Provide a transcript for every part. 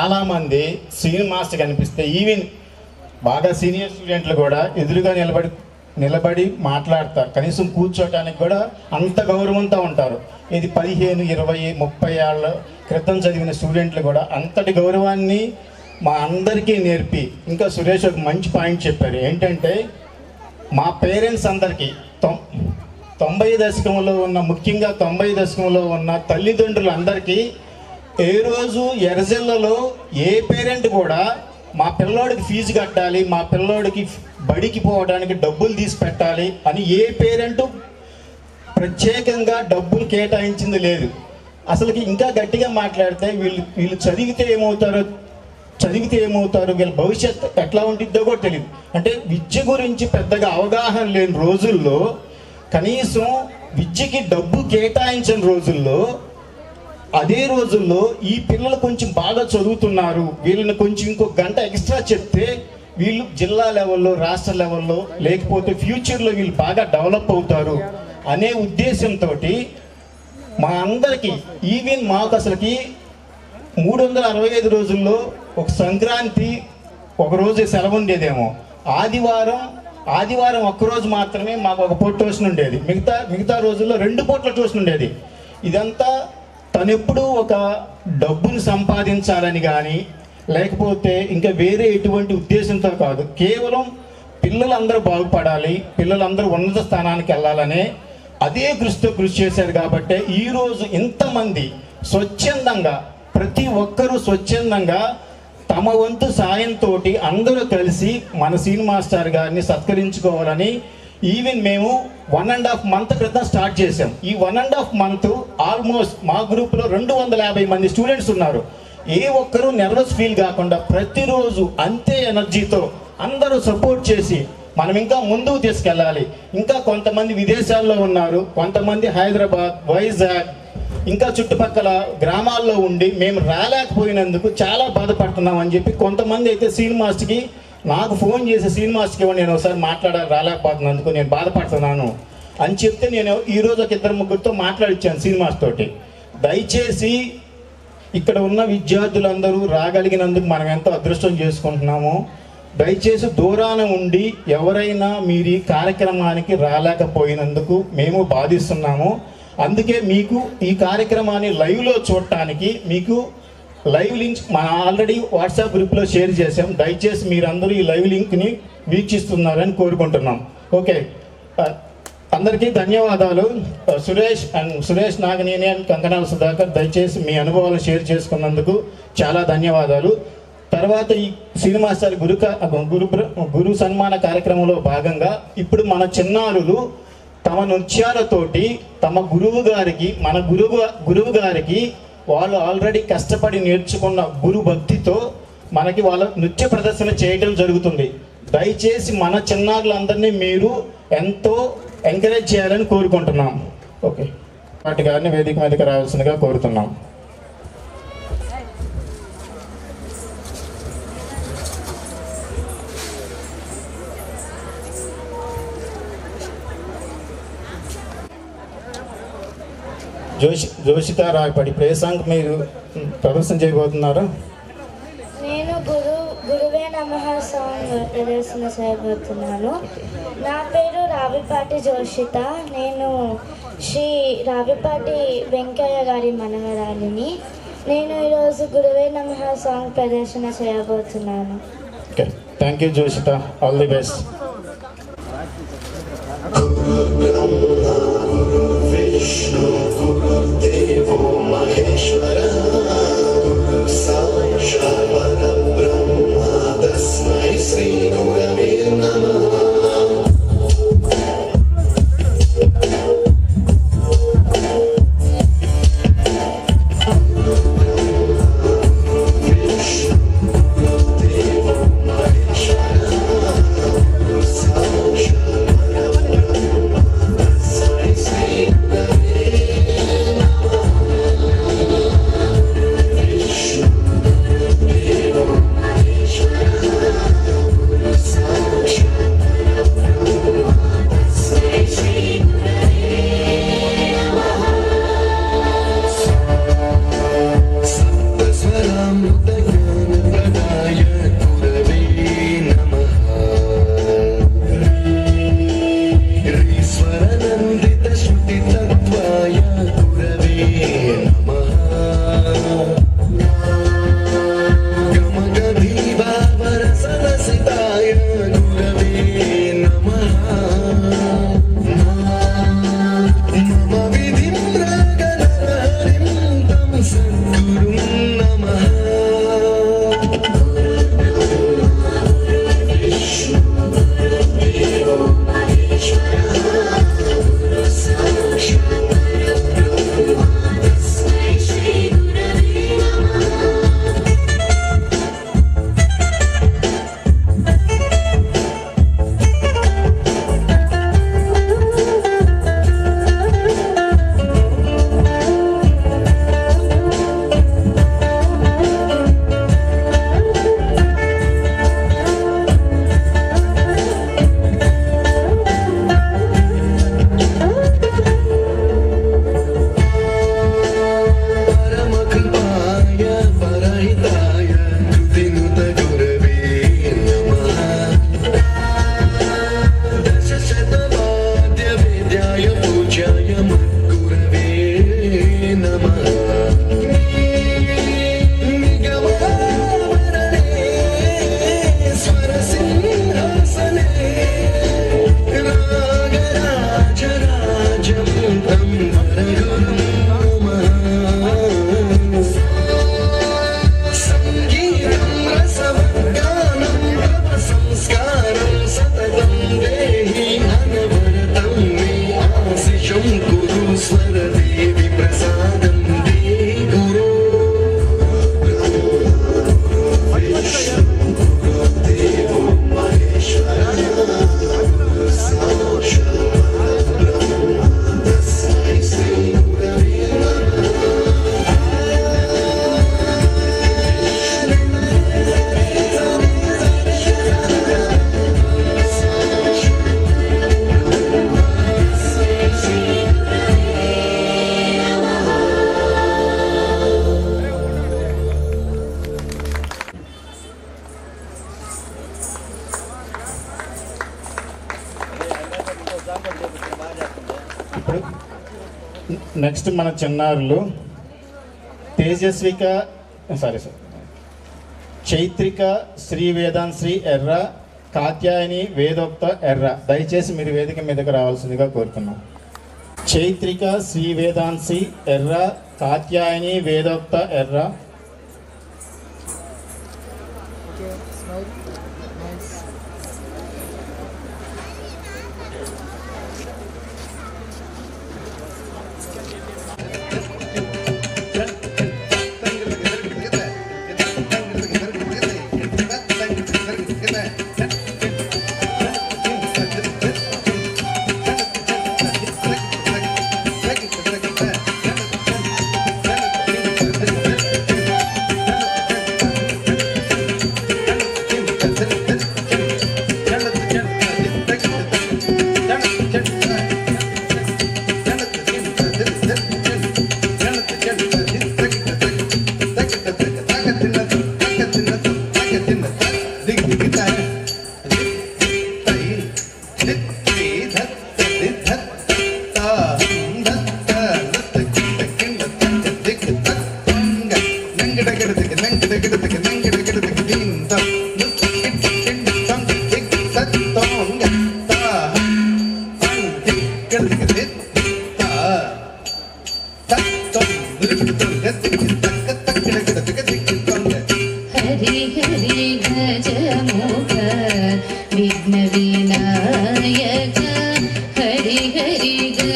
చాలామంది senior master కనిపిస్తే even బాగా సీనియర్ స్టూడెంట్లు కూడా ఎదురుగా నిలబడి నిలబడి మాట్లాడతారు. కనీసం కూర్చోటానికి కూడా అంత గౌరవంతో ఉంటారు. ఇది పదిహేను ఇరవై ముప్పై ఏళ్ళ క్రితం చదివిన స్టూడెంట్లు కూడా అంతటి గౌరవాన్ని మా అందరికీ నేర్పి. ఇంకా సురేష్ ఒక మంచి పాయింట్ చెప్పారు. ఏంటంటే మా పేరెంట్స్ అందరికీ తొం తొంభై దశకంలో ఉన్న ముఖ్యంగా తొంభై దశకంలో ఉన్న తల్లిదండ్రులందరికీ ఏ రోజు ఎర్రజిల్లలో ఏ పేరెంట్ కూడా మా పిల్లోడికి ఫీజు కట్టాలి మా పిల్లోడికి బడికి పోవడానికి డబ్బులు తీసి పెట్టాలి అని ఏ పేరెంట్ ప్రత్యేకంగా డబ్బులు కేటాయించింది లేదు. అసలుకి ఇంకా గట్టిగా మాట్లాడితే వీళ్ళు వీళ్ళు చదివితే ఏమవుతారో చదివితే ఏమవుతారు వీళ్ళ భవిష్యత్తు ఎట్లా ఉంటుందో కూడా తెలియదు. అంటే విద్య గురించి పెద్దగా అవగాహన లేని రోజుల్లో కనీసం విద్యకి డబ్బు కేటాయించిన రోజుల్లో అదే రోజుల్లో ఈ పిల్లలు కొంచెం బాగా చదువుతున్నారు. వీళ్ళని కొంచెం ఇంకో గంట ఎక్స్ట్రా చెప్తే వీళ్ళు జిల్లా లెవెల్లో రాష్ట్ర లెవెల్లో లేకపోతే ఫ్యూచర్లో వీళ్ళు బాగా డెవలప్ అవుతారు అనే ఉద్దేశంతో మా అందరికీ ఈవెన్ మాకు అసలుకి మూడు వందల అరవై ఐదు రోజుల్లో ఒక సంక్రాంతి ఒక రోజు సెలవు ఉండేదేమో. ఆదివారం ఆదివారం ఒక్కరోజు మాత్రమే మాకు ఒక పూట ట్యూషన్ ఉండేది. మిగతా మిగతా రోజుల్లో రెండు పూట్ల ట్యూషన్ ఉండేది. ఇదంతా తను ఎప్పుడూ ఒక డబ్బును సంపాదించాలని కానీ లేకపోతే ఇంకా వేరే ఎటువంటి ఉద్దేశంతో కాదు కేవలం పిల్లలందరూ బాగుపడాలి పిల్లలందరూ ఉన్నత స్థానానికి వెళ్ళాలనే అదే కృషితో కృషి చేశారు కాబట్టి ఈరోజు ఇంతమంది స్వచ్ఛందంగా ప్రతి ఒక్కరూ స్వచ్ఛందంగా తమ వంతు సాయంతో అందరూ కలిసి మన సీన్ మాస్టర్ గారిని సత్కరించుకోవాలని ఈవెన్ మేము వన్ అండ్ హాఫ్ మంత్ క్రితం స్టార్ట్ చేసాం ఈ one and half month almost మా గ్రూప్లో రెండు వందల యాభై మంది స్టూడెంట్స్ ఉన్నారు. ఏ ఒక్కరూ నెర్వస్ ఫీల్ కాకుండా ప్రతిరోజు అంతే ఎనర్జీతో అందరూ సపోర్ట్ చేసి మనం ఇంకా ముందుకు తీసుకెళ్ళాలి. ఇంకా కొంతమంది విదేశాల్లో ఉన్నారు కొంతమంది హైదరాబాద్ వైజాగ్ ఇంకా చుట్టుపక్కల గ్రామాల్లో ఉండి మేము రాలేకపోయినందుకు చాలా బాధపడుతున్నాం అని చెప్పి కొంతమంది అయితే సీన్ నాకు ఫోన్ చేసి శ్రీనివాస్కి ఇవ్వండి నేను ఒకసారి మాట్లాడాలి రాలేకపోతున్నందుకు నేను బాధపడుతున్నాను అని చెప్తే నేను ఈరోజు ఒక ఇద్దరు ముగ్గురితో మాట్లాడిచ్చాను శ్రీనివాస్ తోటి. దయచేసి ఇక్కడ ఉన్న విద్యార్థులందరూ రాగలిగినందుకు మనం ఎంతో అదృష్టం చేసుకుంటున్నాము. దయచేసి దూరాన ఉండి ఎవరైనా మీరు ఈ కార్యక్రమానికి రాలేకపోయినందుకు మేము బాధిస్తున్నాము. అందుకే మీకు ఈ కార్యక్రమాన్ని లైవ్లో చూడటానికి మీకు లైవ్ లింక్ మన ఆల్రెడీ వాట్సాప్ గ్రూప్లో షేర్ చేసాం దయచేసి మీరందరూ ఈ లైవ్ లింక్ని వీక్షిస్తున్నారని కోరుకుంటున్నాం. ఓకే. అందరికీ ధన్యవాదాలు. సురేష్ అండ్ సురేష్ నాగనేని అండ్ కంకణాల సుధాకర్ దయచేసి మీ అనుభవాలు షేర్ చేసుకున్నందుకు చాలా ధన్యవాదాలు. తర్వాత ఈ సినిమా సార్ గురు గురు ప్ర- గురు సన్మాన కార్యక్రమంలో భాగంగా ఇప్పుడు మన చిన్నారులు తమ నృత్యాలతోటి తమ గురువు గారికి మన గురువు గురువు గారికి వాళ్ళు ఆల్రెడీ కష్టపడి నేర్చుకున్న గురు భక్తితో మనకి వాళ్ళ నృత్య ప్రదర్శన చేయడం జరుగుతుంది. దయచేసి మన చిన్నారులందరినీ మీరు ఎంతో ఎంకరేజ్ చేయాలని కోరుకుంటున్నాం. ఓకే. వాటి గారిని వేదిక మీదకి రావాల్సిందిగా కోరుతున్నాం. జోషి జోషిత రాయపడి ప్లే సాంగ్ మీరు ప్రదర్శన చేయబోతున్నారు? నేను గురు గురువే నమ సాంగ్ ప్రదర్శన చేయబోతున్నాను. నా పేరు రావిపాటి జోషిత. నేను శ్రీ రావిపాటి వెంకయ్య గారి మనవరాలిని. నేను ఈరోజు గురువే నమ సాంగ్ ప్రదర్శన చేయబోతున్నాను. Okay thank you Joshitha. All the best next మన చిన్నారులు తేజస్విక సారీ సార్ చైత్రిక శ్రీ వేదాంశ్రీ ఎర్ర కాత్యాయని వేదోక్త ఎర్ర. దయచేసి మీరు వేదిక మీదకు రావాల్సిందిగా కోరుతున్నాం. చైత్రిక శ్రీ వేదాంశి ఎర్ర కాత్యాయని వేదోక్త ఎర్ర.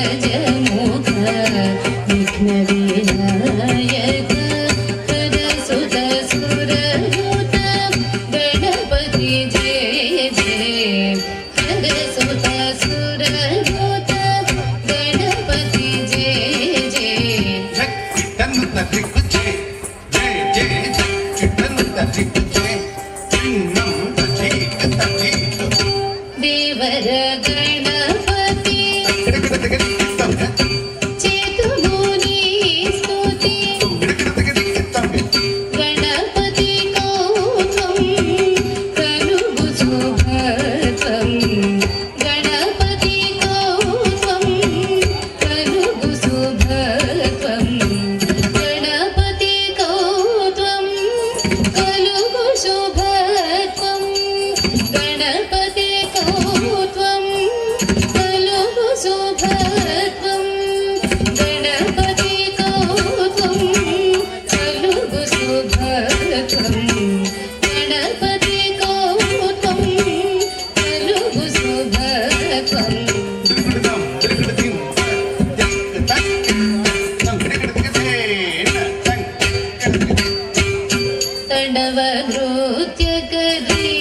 गजमुख विघ्नविनायक हरसुत सुरनुत गणपति जय जय हरसुत सुरनुत गणपति जय जय। देवर गणपति be